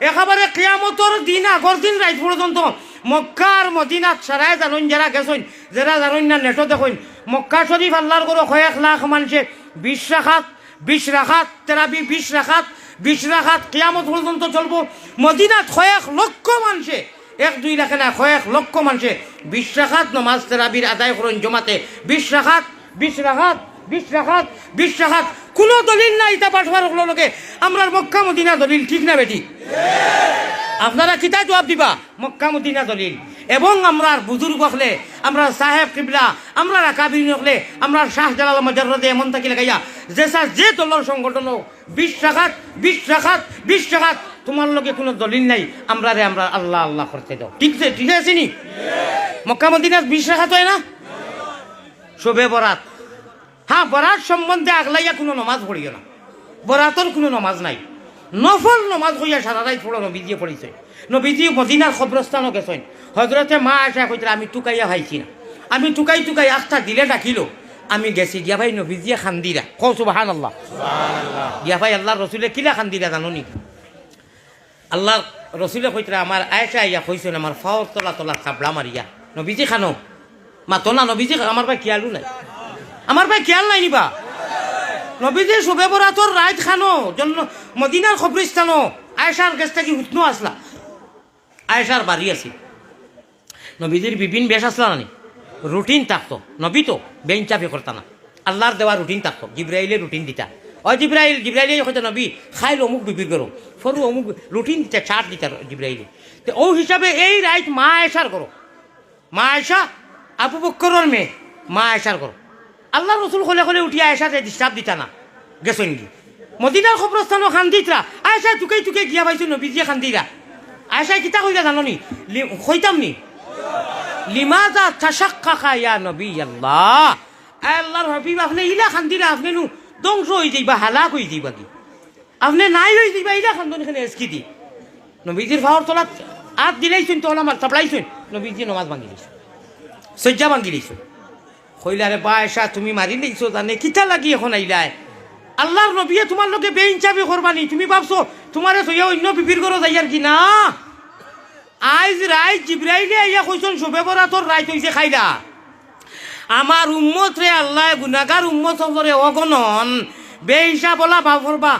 একেবারে কেয়ামতর দিন আগর দিন রাইত পর্যন্ত মক্কার মদিনাত সারায় জানুন যারা গেছেন যারা জানুন না নেটো দেখুন মক্কা শরীফ আল্লাহর করে কয়েক লাখ মানুষে। বিশ রাখাত বিশ রাখাত তেরাবি বিশ রাখাত বিশ রাখাত কেয়ামত পর্যন্ত চলবো। মদিনাত কয়েক লক্ষ মানুষে। এক, দুই লাখে না কয়েক লক্ষ মানুষে। বিশ রাখাত নমাজ তেরাবির আদায় করুন জমাতে। বিশ রাখাত বিশ রাখাত বিশ রাখাত বিশ রাখাত কোনো দলিল নাই ইতা পাঠবার লোকে। আমরা মক্কা মদিনা দলিল, ঠিক না বেটি? আপনারা কিতা জবাব দিবা? মক্কা মদিনা দলিল। এবং আমরা বুজুর্গ হলে, আমরা সাহেব কিবলা, আমরা কাবির হলে, আমরা শাহ জালাল মজারদে এমন থাকি লাগাইয়া, যে স্যার যে দলের সংগঠন হোক, বিশ টাকাত বিশ টাকাত বিশ টাকাত তোমার লগে কোনো দলিল নাই, আমরা রে আমরা আল্লাহ আল্লাহ করতে দাও। ঠিক আছে ঠিক আছে নি? মক্কা মদিনা বিশ টাকাত হয় না? শোবে বরাত। হ্যাঁ বরাত সম্বন্ধে আগলাইয়া কোনো নমাজ পড়িও না। বরাতর কোনো নমাজ নাই। নফল নমাজ হইয়া সারা রাত পড়ো নবীজিয়ে পড়িছে। নবীজি মদিনার খবরস্থানও গেছেন। হজরতে মা আসা কইছিল আমি টুকাইয়া ভাইছি না। আমি টুকাই টুকাই আখটা দিলে ডাকিল। আমি গেছি। গিয়া ভাই নবীজিয়ে খান্দিরা। কৌ সুবাহান আল্লাহ গিয়া ভাই আল্লাহ রসুলে কিলা খান্দিরা জানো নি? আল্লাহ রসুলে কইতরা আমার আয়সা আইয়া কইছেন আমার ফাওর তলা তলা চাবলা মারিয়া। নবীজি খানো। মাতো না নবীজি আমার ভাই খেয়ালও নাই? আমার ভাই খেয়াল নাই নিবা। নবীজি শুভে বরাতর রাইত খানো জন্য মদিনার খবরিস্তানো আয়সার গেছ থাকি উঠনো আসলা আয়সার বাড়ি আছে নবীজির বিভিন্ন বেশ আসলা নানি। রুটিন থাকতো নবী তো বেঞ্চ চাপে করতা না। আল্লাহর দেওয়া রুটিন থাকতো জিব্রাইলে রুটিন দিতা। ও জিব্রাইল জিব্রাইলে হয়তো নবী খাইল অমুক বিবির করো সরু অমুক রুটিন দিতা ছাড় দিতা জিব্রাইলে তো ও হিসাবে এই রাইত মা আয়সার করো মা আয়সা আবু বক্করের মেয়ে। মা আয়সার করো আল্লাহ রসুল খোলে খোলে উঠি আয়সা যে ডিস্টার্ব দিতা না। গেছেন কি? মদিনার খবরস্থানও খান্দিতরা আয়সা টুকাই টুকাই গিয়া পাইছো, নবীজিয়ে খান্দিরা আয়সাই কিতা কইরা জানো নি? কইতাম নি? লিমাজা তাশাক্কাকা ইয়া নবী আল্লাহ আল্লাহর হাবিব, আপনি ইলা খান্দিরা আপনি নু ধ্বংস হয়ে যাইবা, হালাক হয়ে যাইবা কি? আপনি নাই হয়ে যাইবা, ইলা খান্দন এখানে এসকি দি। নবীজির ভাওয়ার তলাত আত দিলাইছুন, তোলা আমার চাপড়াইছুন নবীজি নমাজ ভাঙি দিয়েছেন সজ্জা ভাঙি দিয়েছেন কইলারে বায়সা তুমি মারি দিছো জানে, কিতা লাগি এখন আইলাই আল্লাহর নবীয়ে তোমার লোকে বেইনচাবি করবানি। তুমি ভাবছ, তোমারে সইয়া অন্য বিপির করো যাইয়ার কি না? আইজ রাইত জিব্রাইলে আইয়া কইছন, শোবে বরা তোর রাইত হইছে খাইলা। আমার উম্মত রে আল্লাহ গুনাগার উম্মত হলরে অগণন। বেহিসা বলা ভাবরবা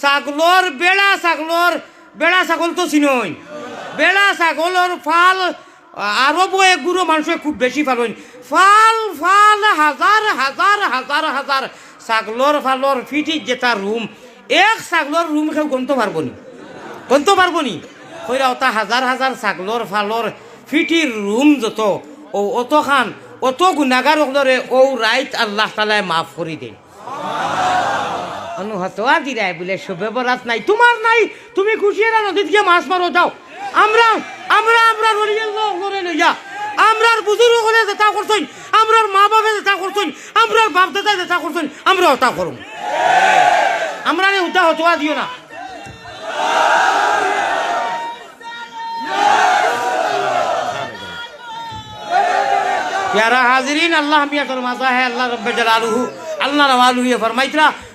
ছাগলর বেড়া ছাগলর, বেড়া ছাগল তো চিনই। বেড়া ছাগলর ফাল আরব এক গুরু মানুষে খুব বেশি ফালইন ফাল ফাল, হাজার হাজার হাজার হাজার ছাগলর ফালর ফিটিত যেটা রুম, এক ছাগলর রুম কেউ গন্ত পারব নি? গন্ত পারব নি? কইরা ওটা হাজার হাজার ছাগলর ফালর ফিটির রুম যত, ও অত খান, অত গুণাগার ওগুলোরে ও রাইত আল্লাহ তালায় মাফ করে দেন। অনুহতয়া দিরাই বলে, শুভে বরাত নাই, তোমার নাই, তুমি খুশিয়েরা নদীত গিয়ে মাছ মারো, যাও। আমরা আমরা আমরা নড়িয়ে লড়ে লইয়া বুজুর্গ করে যেটা করছেন, আমরার মা বাবা যেটা করছেন, আমরার বাপ দাদা যেটা করছেন আমরা ওটা করুন। আমরা উঠা হতোয়া দিও না।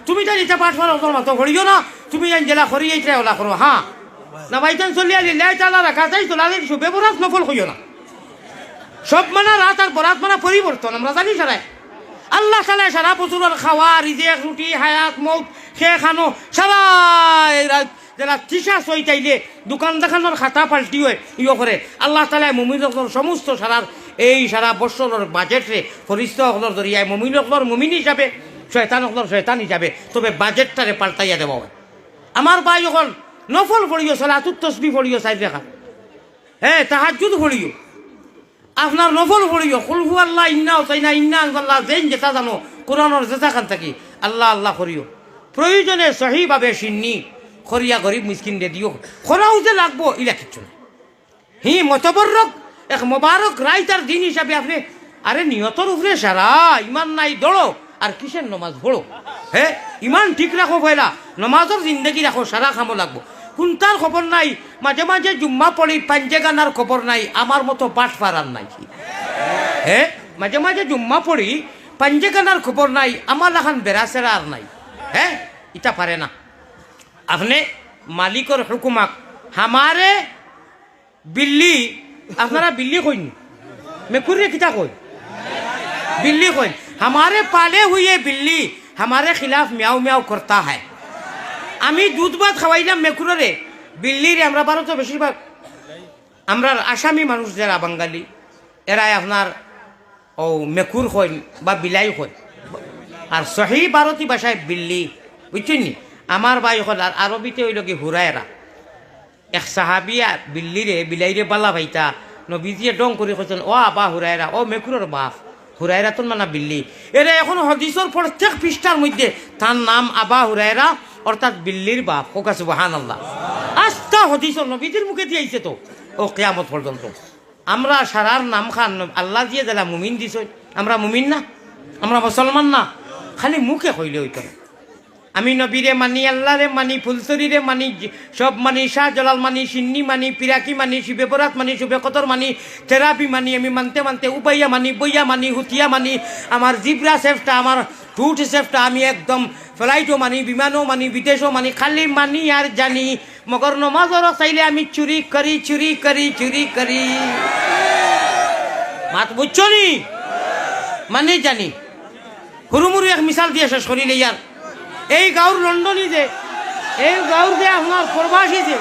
তুমি তো নিতে পাঠ ফর তোর মতো ঘড়িও না, তুমি জেলা এইতরা ওলা করো। হ্যাঁ। না ভাইজান চলি আলি তালা রাখা যাই তো লালে শুবে বরাত নফল হইও না। সব মানে রাত আর মানে পরিবর্তন, আমরা জানি সারাই। আল্লাহ সালাই সারা বছরের খাওয়া, রিজেক, রুটি, হায়াত, মৌত, খেয়ে খানো সারা যারা তিসা চইতাইলে দোকান দেখানোর খাতা পাল্টি হয় ইয়ে করে, আল্লাহ তালাই মমিনকর সমস্ত সারার, এই সারা বছরের বাজেটে ফরিস্ত হকলর দরিয়ায় মমিনকলর মমিন হিসাবে, শয়তান হকলর শয়তান হিসাবে, তবে বাজেটটারে পাল্টাইয়া দেওয়া হয় আমার বাই যখন নফল পড়িও, সালাতুত তসবি পড়িও, চাই দেখা। হ্যাঁ তাহাজুদ পড়িও। আপনার নফল পড়িও। কুলহু আল্লাহ ইন্না চাই না ইন্না আল্লাহ যেন যেটা জানো, কোরআনের যেটা খান থাকি, আল্লাহ আল্লাহ করিও। প্রয়োজনে সহিভাবে সিন্নি খরিয়া গরিব মিসকিন দে দিও। খরাও যে লাগবো, ইলা কিচ্ছু না হি মতবরক, এক মোবারক রাইতার দিন হিসাবে আপনি, আরে নিয়তর উপরে সারা, ইমান নাই, দৌড়ো। আর কিসের নমাজ? পড়ো হে, ইমান ঠিক রাখো ভাইলা। নমাজর জিন্দগি রাখো সারা খামো লাগবো। কোনটার খবর নাই মাঝে মাঝে জুম্মা পড়ি পাঞ্জেগানার খবর নাই আমার মতো বাট পারার নাই। হে মাঝে মাঝে জুম্মা পড়ি পাঞ্জেগানার খবর নাই আমার এখন বেড়া সেরা আর নাই। হ্যাঁ ইটা পারে না। আপনি মালিকর হুকুমাক হামারে বিল্লি, আপনারা বিল্লি কইন? মেকুরে কিতা কই বিল্লি কইন। हमारे पाले हुए बिल्ली हमारे खिलाफ म्याऊ म्याऊ करता है আমি দুধ ভাত খাওয়াইলাম মেকুরে বিল্লির আমরা ভারত বেশিরভাগ আমরা আসামি মানুষ যারা বাঙালি এরাই আপনার ও মেকুর কইন বা বিলাই কইন আর সহি ভারতী ভাষায় বিল্লি বুঝছেন নি আমার ভাই হল আর আরবিতে হইল কি হুরায়রা এক সাহাবিয়া বিল্লিরে বিলাইরে বালা ভাইতা নবীজিয়ে ডং করে কৈছেন ও আবা হুরায়রা ও মেকুরের বাপ হুরায়রা তোর মানা বিল্লি এরা এখন হদিসর প্রত্যেক পৃষ্ঠার মধ্যে তার নাম আবা হুরায়রা, অর্থাৎ বিল্লির বাপ। হোক আছে বাহান আল্লাহ আস্তা হদিসর নবীদের মুখে দিয়েছে তো। ও কেয়ামত পর্যন্ত। আমরা সারার নাম খান আল্লাহ দিয়ে দিলা মুমিন দিছ, আমরা মুমিন না? আমরা মুসলমান না? খালি মুখে হইলে হইতো না। আমি নবীরে মানি, আল্লাহরে মানি ফুলসরিরে মানি সব মানি শাহ জলাল মানি, সিন্নি মানি, পিরাকি মানি, শিবে বরাত মানি, শুবে কতর মানি, থেরাপি মানি, আমি মানতে মানতে উপাইয়া মানি, বইয়া মানি, হুতিয়া মানি, আমার জিব্রা সেফটা আমার টুট সেফটা আমি একদম ফ্লাইটও মানি, বিমানও মানি, বিদেশও মানি, খালি মানি আর জানি। মগর নমাজরও চাইলে আমি চুরি করি চুরি করি চুরি করি। মাত বুঝছ নি? মানে জানি। হুরুমুরু এক মিসাল দিয়ে শেষ করিলে ইয়ার। এই গাঁর লন্ডনই যে, এই গাঁর যে আপনার প্রবাসী যে।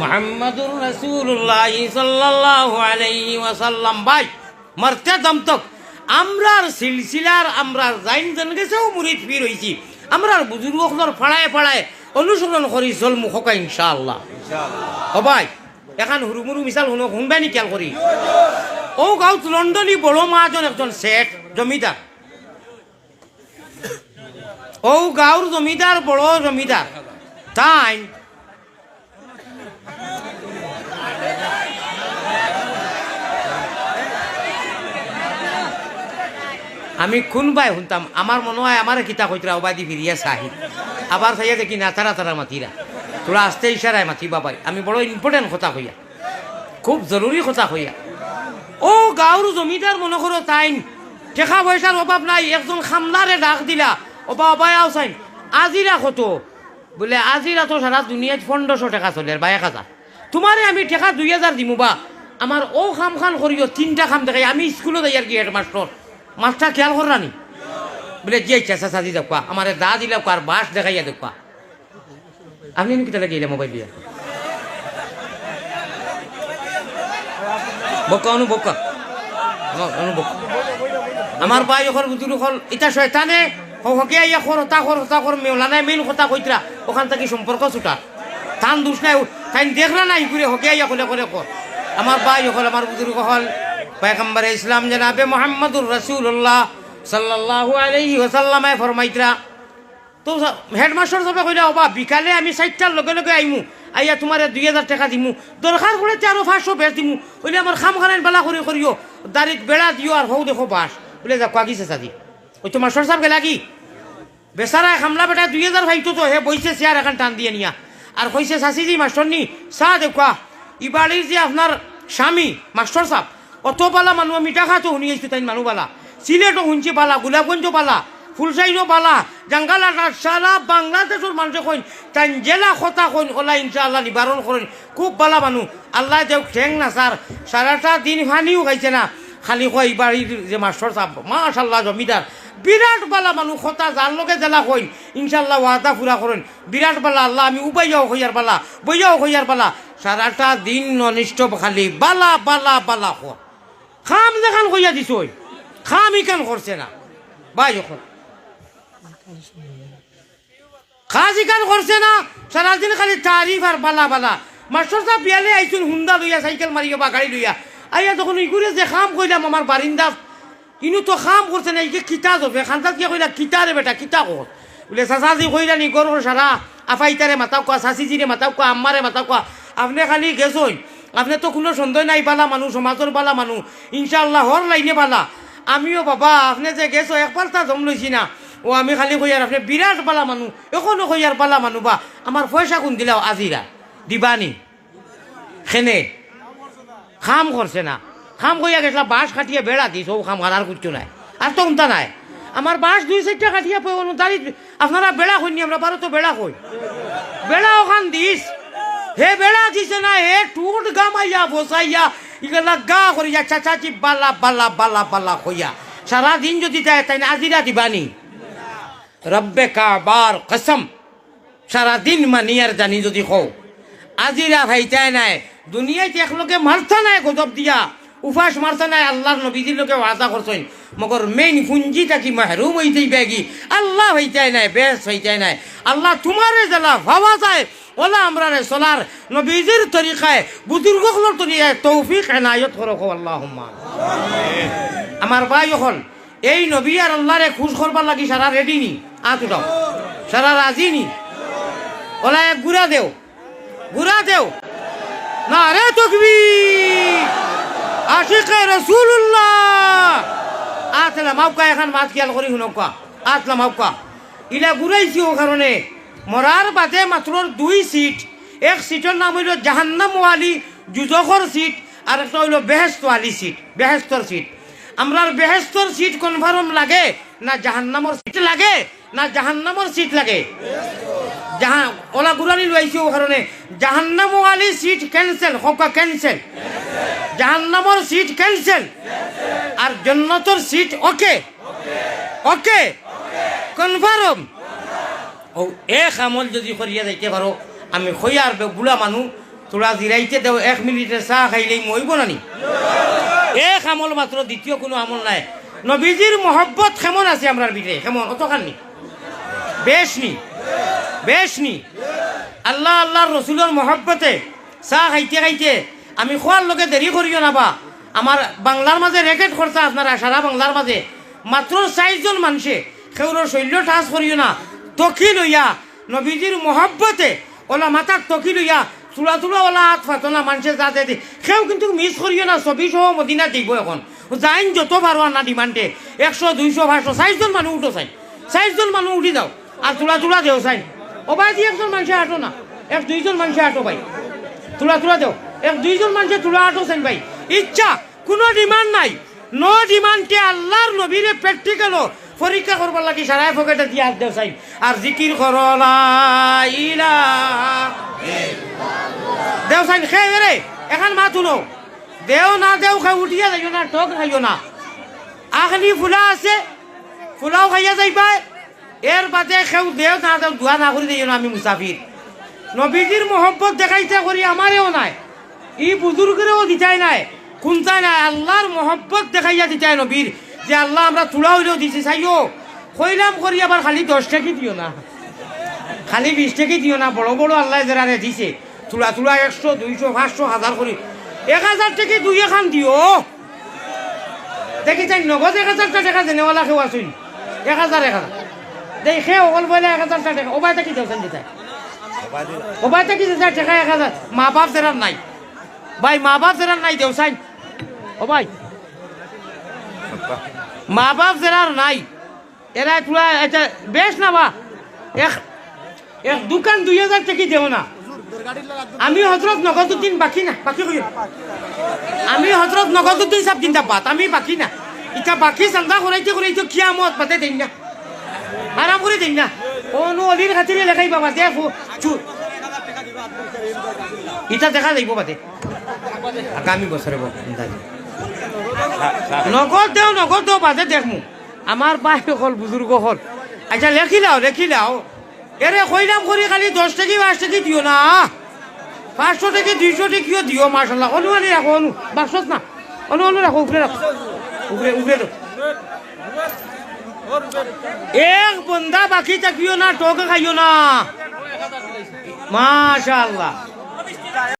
মোহাম্মদুর রসুল্লাহ সাল্লাল্লাহু আলাইহি ওয়াসাল্লাম। ভাই, মরতে দম তক আমরার সিলসিলার, আমরার জাইন জন গেছেও মুরিদ ফির হইছি। আমরার বুজুর্গর ফাড়ায় ফাড়ায় অনুসরণ করি জল মুখকা ইনশাআল্লাহ। হবাই এখন হুরুমুরু মিসাল শুনক শুনবানি খেয়াল করি ও গাঁত লন্ডনী বড় মহাজন একজন শেঠ জমিদার ও গাঁর জমিদার বড় জমিদার তাই আমি কোনবাই শুনতাম আমার মনে হয় আমার কিতা কইতরা ওবাদি ফিরিয়া চাহি আবার চাইয়া দেখি না তারা তারা মাতিরা তোরা আসতে ইশারায় মাতিবা পাই আমি বড় ইম্পর্টেন্ট কথা কইয়া খুব জরুরি কথা কইয়া ও গাঁর জমিদার মনে করো তাইন, টেকা পয়সার অভাব নাই, একজন খামলারে ডাক দিলা। অবা, অবাই আও চাইন। আজিরা কত বলে আজিরা তো সারা দুনিয়াত পনেরোশো টাকা চলে আর বা এক হাজার তোমারে আমি টেকা দুই হাজার দিমু বা। আমার ও খাম খান করিও তিনটা খাম দেখাই। আমি স্কুলত যাই আর কি হেডমাস্টর মাস্টার খেয়াল করানি বলে যে চাচা দি দেখবা আমার দা দিলে আর বাস দেখাইয়া দেখবা আপনি কি তাহলে গেলে মোবাইল দিয়ে? অনু আমার বুতুরু হল হকে হতা হতা কথা ওখান ছুটা দুষ নাই দেখলা নাই কলে আমার ভাই হল আমার বুতুরু হল পয়গম্বর ইসলাম জনাবে মোহাম্মদুর রসুল্লাহ সাল্লাল্লাহু আলাইহি ওয়াসাল্লামে ফরমাইতরা, তো হেডমাস্টার সাহেব কইলে, অবা, বিকালে আমি চারটার লগে লগে আইমু, আইয়া তোমার দুই হাজার টাকা দিমু, দরকার পড়ে আরও পাঁচশো বেশ দিমু বলে আমার খাম খানান বেলা করে করিও, দাঁড়িত বেড়া দিও আর হৌ দেখো বাস। বলে, যা কাগিছে সাদি ওই তো মাস্টার সাহেব গেলা কি? বেচারা খামলা বেটা দুই হাজার ভাইতো তো, হে বইছে চেয়ার এখন টান দিয়ে নিয়া। আর কইছে চাচিজি মাস্টার নি, চা দেখুয়া ইবাড়ির যে আপনার স্বামী মাস্টার সাহেব অত পালা মানুষ মিঠা খাতো শুনি আইছো তাই মানুহ পালা সিলেটও শুনছি পালা গোলাপগঞ্জও পালা ফুলসাইজও পালা জাঙ্গালা বাংলাদেশের মানুষে কইন তাই জেলা কথা কইন ওলা ইনশাআল্লাহ নিবারণ করেন খুব পালা মানুষ আল্লাহ দেও ঠেং না স্যার সারাটা দিন ফানিও খাইছে না। খালি কয় বাড়ির যে মাস্টার সাহেব মাশাল্লাহ জমিদার বিরাট বালা মানুষ কথা যার লগে জেলা কইন ইনশাল্লাহ ওয়াদা ফুরা করেন বিরাট বালা, আল্লাহ আমি উবাইয়াও হইয়ার বালা বইয়াও হইয়ার বালা। সারাটা দিন অনিষ্ট, খালি বালা বালা বালা হওয়া খাম দেখান কইয়া দিছ খাম ইকান করছে না। বাই যখন। খাস ইকান করছে না, সারাদিন খালি তারিফ আর বালা বালা। মাস্টার সাহেব বিয়ালে আইসুন হুন্দা লইয়া সাইকেল মারিয়া, বা গাড়ি লইয়া। আইয়া তখন ইগুরে যে খাম কইলাম আমার বারিন্দা। ইনু তো খাম করছে না, ইকে কিতা যাবে খান্তাত কে কইলা, কিতা রে বেটা, কিতা কর? বলে, চাচাজি কইলা নি গরুর সারা আফাইতারে মাতাও কোয়া চাচিজিরে মাতাও কোয়া আম্মারে মাতাও কোয়া আপনি খালি গেছই আপনি তো কোনো সন্দেহ নাই, বালা মানুষ সমাজের বালা মানুষ ইনশাল্লাহ হর লাইনে বালা। আমিও বাবা, আপনি যে গেছো একবার তা জম লইছি না। ও আমি খালি কইয়ার আপনি বিরাট বালা মানুষ এখনও কইয়ার বালা মানুষ বা। আমার পয়সা কোন দিলাও আজিরা দিবানি? খেনে? খাম করছে না। খাম কইয়া গেছিলাম বাঁশ কাটিয়ে বেড়া দিস ও খাম আর কিচ্ছু নাই। আর তো উনতা নাই। আমার বাঁশ দুই চারটা কাটিয়া পয় দাঁড়ি আপনারা বেড়া কইনি, আমরা পারো তো বেড়া কই। বেড়া ওখান দিস হে বেড়া দিছে না হে টুট গামাইয়া বসাইয়া ইগলা গা করিয়া চাচাচি বালা বালা বালা বালা কইয়া সারাদিন যদি তাই তাই না আজিরা দিবানি রব্বে কাবার কসম সারাদিন মানিয়ার জানি যদি কও আজিরা ভাইতাই নাই দুনিয়াতে একলোকে মারতা নাই গজব দিয়া উপাস মারতা নাই আল্লাহর নবীজির লোকে ওয়াদা করছেন। মগর মেইন পুঞ্জি থাকি মাহরুম হইতেই বেগি। আল্লাহ হইতাই নাই, বেশ হইতাই নাই। আল্লাহ তোমারে জেলা ভাবা যায়, ওলা আমরা রে সোলার নবীজির তরিকায় বুজুর্গগুলোর তরিকায় তৌফিক, এনায়ত করো কো আল্লাহ আমার ভাই হল এই নবী আর আল্লাহরে খুশ করবার লাগি সারা রেডি নি, আত উঠাও। সারা রাজি নি। ওলা এক গুড়া দেও গুড়া দেও। না রে তকবি আশিকে রসুল্লাহ আতলা মাউকা, এখন মাত খেয়াল করি শুনকা আতলা মাউকা। ইলা ঘুরাইছি ও কারণে। মরার বাদে মাত্র দুই সিট। এক সিটের নাম হইল জাহান্নামওয়ালি যুজকর সিট, আর একটা হইল বেহেস্তওয়ালি সিট বেহেস্তর সিট। আমরার বেহেস্তর সিট কনফার্ম লাগে, না জাহান্নামর সিট লাগে, না জাহান্নামর সিট লাগে। জাহান ওলা গুলানি লইছি ও কারণে। জাহান্নামওয়ালি সিট ক্যান্সেল হকা ক্যান্সেল জাহান্নামর সিট ক্যান্সেল আর জন্নতর সিট ওকে ওকে কনফার্ম ও, এক আমল যদি করিয়া যাইতে পারো, আমি খইয়ার বুড়া মানুষ তোরা জিরাইতে দেও, এক মিনিটে চাহ খাইলেই মইব নানি এক আমল মাত্র, দ্বিতীয় কোনো আমল নাই। নবীজির মহব্বত কেমন আছে আমরার ভিতরে? কেমন? অতখান বেশ নি? বেশ নি? আল্লাহ, আল্লাহর রসুলের মহব্বতে চাহ খাইতে খাইতে আমি খোয়ার লগে দেরি করিও না বা আমার বাংলার মাঝে রেকেট খরচা আপনারা সারা বাংলার মাঝে মাত্র চাইজন মানুষে সেউর শৈল্য ঠাস করিও না। তকি লইয়া নবীজির মহব্বতে ওলা মাথার তকি লইয়া চূড়া চূড়া ওলা হাত ফাতনা মানুষে যাতে দি সেও কিন্তু মিস করিও না, ছবি সহ মদিনা দিব এখন। যাইন যত পারো না ডিমান্ডে একশো, দুইশো, পাঁচশো চাইজন মানুষ উঠো চাই চাইজন মানুষ উঠি যাও। আর চূড়া চূড়া দেও চাই ও ভাই একজন মানুষে আটো না। এক, দুইজন মানুষে আটো ভাই তুলা তুলা দেও। এক দুইজন মানুষে তুলা আটো চাই ভাই। ইচ্ছা, কোনো ডিমান্ড নাই। নো ডিমান্ডকে আল্লাহর নবীরে প্র্যাকটিক্যালও পরীক্ষা করবার লাগি সারাই পকেটে দিয়ে হাত দেও চাই আর জিকির করলা ইলা দেও চাই খেয়ে রে এখন মা তুলো। দেও না দেও খাই উঠিয়া যাইও না, টক খাইও না। আখনি ফুলা আছে, ফুলাও খাইয়া যাইবা। এর বাদে খেউ দেও না দেও, দোয়া না করে দিও না আমি মুসাফির। নবীজির মহব্বত দেখাইতে করি আমারেও নাই। ই বুজুর্গেরও দিতাই নাই? কোনটাই নাই? আল্লাহর মহব্বত দেখাইয়া দিতাই নবীর, যে আল্লাহ আমরা তুলা হইলেও দিছি, চাইও। কইলাম করি আবার খালি দশ টাকি দিও না। খালি বিশ টাকি দিও না, বড় বড় আল্লাহ যারা দিছে। তুলা তুলা একশো, দুইশো, পাঁচশো, হাজার করি। এক হাজার টাকি দুই এখান দিও। দেখি চাই, নগদ এক হাজারটা টাকা জেনেওয়ালা কেউ আসুন এক হাজার এক হাজার। দেখে অকল বলে এক হাজারটা টাকা। ওবাই থাকি দেওছেন দিতাই ওবাই থাকি দিতাই টাকা এক হাজার। মা বাপ জেরার নাই। ভাই, মা বাপ জেরার নাই দেওসাই ও ভাই, মা বাপ জেরার নাই, এরা তুলা এটা বেশ না বা? এক এক দোকান দুই হাজার টাকি দেও না। আমি হজরত নগদুদ্দিন বাকি না, বাকি আমি হজরত নগদুদ্দিন সাহেব জিন্দাবাদ আমি বাকি না। ইটা বাকি চান্দা করাইতে করাইতে কিয়ামত পাতে দিন না। আরাম করে দিন না। অনু অলির খাতিরে লেখাই বাবা দেখো ইটা দেখা যাইব বাদে। আগামী বছরে নগদ দেও নগদ দেও বাদে দেখমু আমার বাই হল বুজুর্গ হল আচ্ছা লেখিলাও লেখিলাও এরে কইলাম করি খালি দশ টাকি পাঁচ টাকি দিও না। পাঁচশো টাকি দুইশো টাকিও দিও মার্শাল্লাহ অনু আনি রাখো অনু। বাক্সত না। অনু অনু রাখো উপরে রাখো উপরে উপরে এক বন্ধা বাকি থাকিও না টোকে খাইও না। মাশাল্লাহ